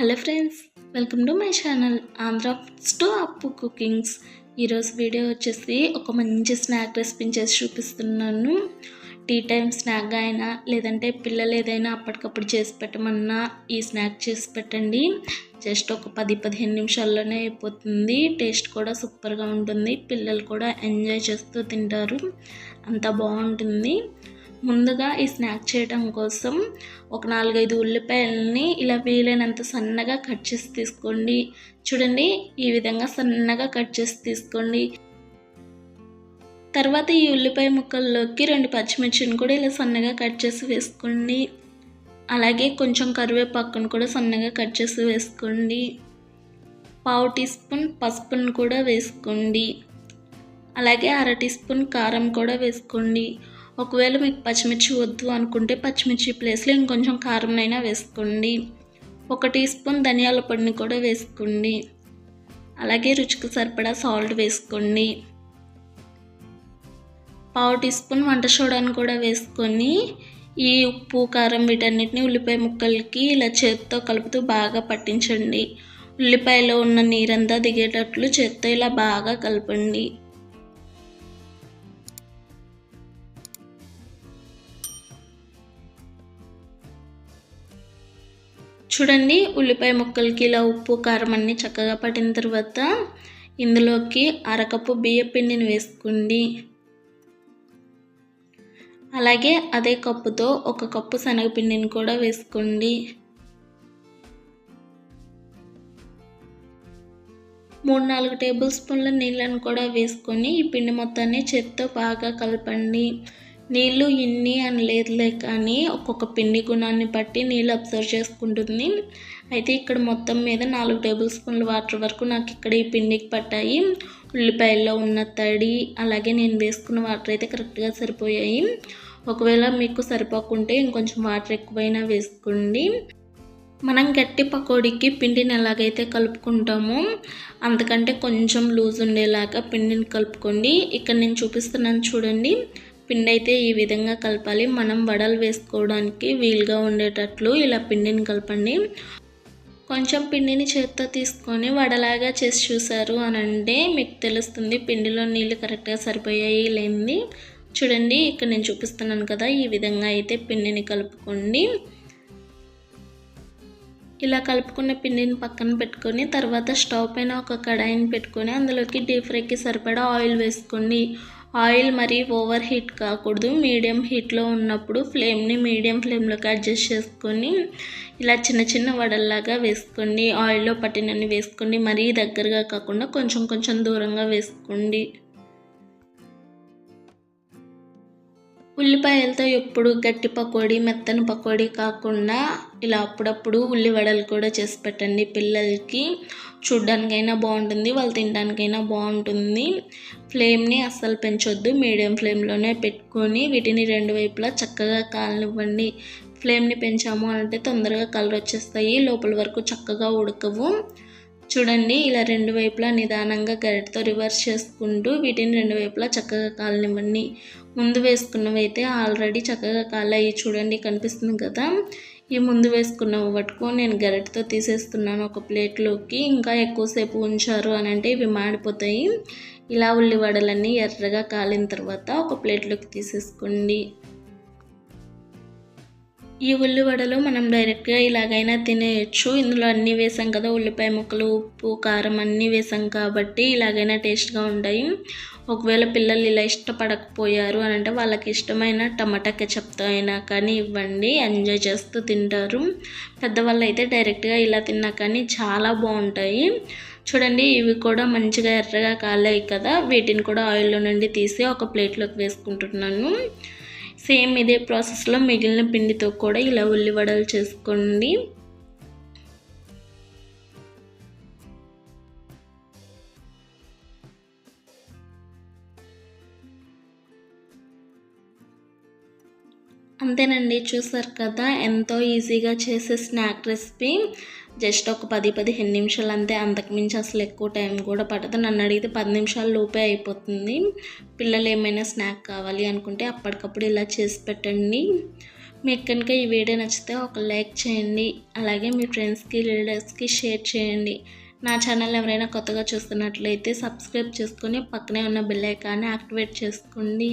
Hello friends welcome to my channel Andhra foods to Appu cookings. ఈరోజు video వచ్చేసి ఒక మంచి స్నాక్ రెసిపీని చేసి చూపిస్తున్నాను. టీ టైం స్నాక్గా అయినా లేదంటే పిల్లలు ఏదైనా అప్పటికప్పుడు చేసి పెట్టమన్నా ఈ స్నాక్ చేసి పెట్టండి. జస్ట్ ఒక పది పదిహేను నిమిషాల్లోనే అయిపోతుంది. టేస్ట్ కూడా సూపర్గా ఉంటుంది. పిల్లలు కూడా ఎంజాయ్ చేస్తూ తింటారు. అంత బాగుంటుంది. ముందుగా ఈ స్నాక్ చేయడం కోసం ఒక నాలుగైదు ఉల్లిపాయలని ఇలా వీలైనంత సన్నగా కట్ చేసి తీసుకోండి. చూడండి ఈ విధంగా సన్నగా కట్ చేసి తీసుకోండి. తర్వాత ఈ ఉల్లిపాయ ముక్కల్లోకి రెండు పచ్చిమిర్చిని కూడా ఇలా సన్నగా కట్ చేసి వేసుకోండి. అలాగే కొంచెం కరివేపాకును కూడా సన్నగా కట్ చేసి వేసుకోండి. పావు టీ స్పూన్ పసుపును కూడా వేసుకోండి. అలాగే అర టీ స్పూన్ కారం కూడా వేసుకోండి. ఒకవేళ మీకు పచ్చిమిర్చి వద్దు అనుకుంటే పచ్చిమిర్చి ప్లేస్లో ఇంకొంచెం కారంనైనా వేసుకోండి. ఒక టీ స్పూన్ ధనియాల పొడిని కూడా వేసుకోండి. అలాగే రుచికి సరిపడా సాల్ట్ వేసుకోండి. పావు టీ స్పూన్ వంట సోడాను కూడా వేసుకొని ఈ ఉప్పు కారం వీటన్నిటిని ఉల్లిపాయ ముక్కలకి ఇలా చేత్తో కలుపుతూ బాగా పట్టించండి. ఉల్లిపాయలో ఉన్న నీరంతా దిగేటట్లు చేత్తో ఇలా బాగా కలపండి. చూడండి ఉల్లిపాయ ముక్కలకి ఇలా ఉప్పు కారం అన్నీ చక్కగా పట్టిన తర్వాత ఇందులోకి అరకప్పు బియ్య పిండిని వేసుకోండి. అలాగే అదే కప్పుతో ఒక కప్పు శనగపిండిని కూడా వేసుకోండి. మూడు నాలుగు టేబుల్ స్పూన్ల నీళ్ళను కూడా వేసుకొని ఈ పిండి మొత్తాన్ని చేత్తో బాగా కలపండి. నీళ్ళు ఇన్ని అని లేదులే కానీ ఒక్కొక్క పిండి గుణాన్ని బట్టి నీళ్ళు అబ్జర్వ్ చేసుకుంటుంది. అయితే ఇక్కడ మొత్తం మీద నాలుగు టేబుల్ స్పూన్ల వాటర్ వరకు నాకు ఇక్కడ ఈ పిండికి పట్టాయి. ఉల్లిపాయల్లో ఉన్న తడి అలాగే నేను వేసుకున్న వాటర్ అయితే కరెక్ట్గా సరిపోయాయి. ఒకవేళ మీకు సరిపోకుంటే ఇంకొంచెం వాటర్ ఎక్కువైనా వేసుకోండి. మనం గట్టి పకోడీకి పిండిని ఎలాగైతే కలుపుకుంటామో అంతకంటే కొంచెం లూజ్ ఉండేలాగా పిండిని కలుపుకోండి. ఇక్కడ నేను చూపిస్తున్నాను చూడండి. పిండి అయితే ఈ విధంగా కలపాలి. మనం వడలు వేసుకోవడానికి వీలుగా ఉండేటట్లు ఇలా పిండిని కలపండి. కొంచెం పిండిని చేత్తో తీసుకొని వడలాగా చేసి చూసారు అని అంటే మీకు తెలుస్తుంది పిండిలో నీళ్ళు కరెక్ట్గా సరిపోయాయి లేనిది. చూడండి ఇక్కడ నేను చూపిస్తున్నాను కదా ఈ విధంగా అయితే పిండిని కలుపుకోండి. ఇలా కలుపుకున్న పిండిని పక్కన పెట్టుకొని తర్వాత స్టవ్ పైన ఒక కడాయిని పెట్టుకొని అందులోకి డీప్ ఫ్రైకి సరిపడా ఆయిల్ వేసుకోండి. ఆయిల్ మరి ఓవర్ హీట్ కాకూడదు. మీడియం హీట్లో ఉన్నప్పుడు ఫ్లేమ్ని మీడియం ఫ్లేమ్లోకి అడ్జస్ట్ చేసుకొని ఇలా చిన్న చిన్న వడల్లాగా వేసుకోండి. ఆయిల్లో పట్టినన్ని వేసుకోండి. మరీ దగ్గరగా కాకుండా కొంచెం కొంచెం దూరంగా వేసుకోండి. ఉల్లిపాయలతో ఎప్పుడు గట్టి పకోడీ మెత్తని పకోడీ కాకుండా ఇలా అప్పుడప్పుడు ఉల్లివడలు కూడా చేసి పెట్టండి. పిల్లలకి చూడ్డానికైనా బాగుంటుంది వాళ్ళు తినడానికైనా బాగుంటుంది. ఫ్లేమ్ని అస్సలు పెంచొద్దు. మీడియం ఫ్లేమ్లోనే పెట్టుకొని వీటిని రెండు వైపులా చక్కగా కాలనివ్వండి. ఫ్లేమ్ని పెంచాము అంటే తొందరగా కలర్ వచ్చేస్తాయి. లోపల వరకు చక్కగా ఉడకవు. చూడండి ఇలా రెండు వైపులా నిదానంగా గరిటతో రివర్స్ చేసుకుంటూ వీటిని రెండు వైపులా చక్కగా కాలనివ్వండి. ముందు వేసుకున్నవి అయితే ఆల్రెడీ చక్కగా కాలాయి చూడండి కనిపిస్తుంది కదా? ఈ ముందు వేసుకున్నవి పట్టుకు నేను గరిటతో తీసేస్తున్నాను ఒక ప్లేట్లోకి. ఇంకా ఎక్కువసేపు ఉంచారు అని అంటే ఇవి మాడిపోతాయి. ఇలా ఉల్లివడలన్నీ ఎర్రగా కాలిన తర్వాత ఒక ప్లేట్లోకి తీసేసుకోండి. ఈ ఉల్లివడలు మనం డైరెక్ట్గా ఇలాగైనా తినేయచ్చు. ఇందులో అన్నీ వేసాం కదా ఉల్లిపాయ ముక్కలు ఉప్పు కారం అన్నీ వేసాం కాబట్టి ఇలాగైనా టేస్ట్గా ఉంటాయి. ఒకవేళ పిల్లలు ఇలా ఇష్టపడకపోయారు అని అంటే వాళ్ళకి ఇష్టమైన టమాటా కెచప్తో అయినా కానీ ఇవ్వండి ఎంజాయ్ చేస్తూ తింటారు. పెద్దవాళ్ళు అయితే డైరెక్ట్గా ఇలా తిన్నా కానీ చాలా బాగుంటాయి. చూడండి ఇవి కూడా మంచిగా ఎర్రగా కాలాయి కదా వీటిని కూడా ఆయిల్లో నుండి తీసి ఒక ప్లేట్లోకి వేసుకుంటున్నాను. సేమ్ ఇదే ప్రాసెస్లో మిగిలిన పిండితో కూడా ఇలా ఉల్లివడలు చేసుకోండి. అంతేనండి చూసారు కదా? ఎంతో ఈజీగా చేసే స్నాక్ రెసిపీ. జస్ట్ ఒక పది పదిహేను నిమిషాలు అంతే అంతకుమించి అసలు ఎక్కువ టైం కూడా పడదు నన్ను అడిగితే పది నిమిషాలు లోపే అయిపోతుంది. పిల్లలు ఏమైనా స్నాక్ కావాలి అనుకుంటే అప్పటికప్పుడు ఇలా చేసి పెట్టండి. మీకు కనుక ఈ వీడియో నచ్చితే ఒక లైక్ చేయండి. అలాగే మీ ఫ్రెండ్స్కి రిలేటివ్స్కి షేర్ చేయండి. నా ఛానల్ ఎవరైనా కొత్తగా చూస్తున్నట్లయితే సబ్స్క్రైబ్ చేసుకొని పక్కనే ఉన్న బెల్ ఐకాన్ని యాక్టివేట్ చేసుకోండి.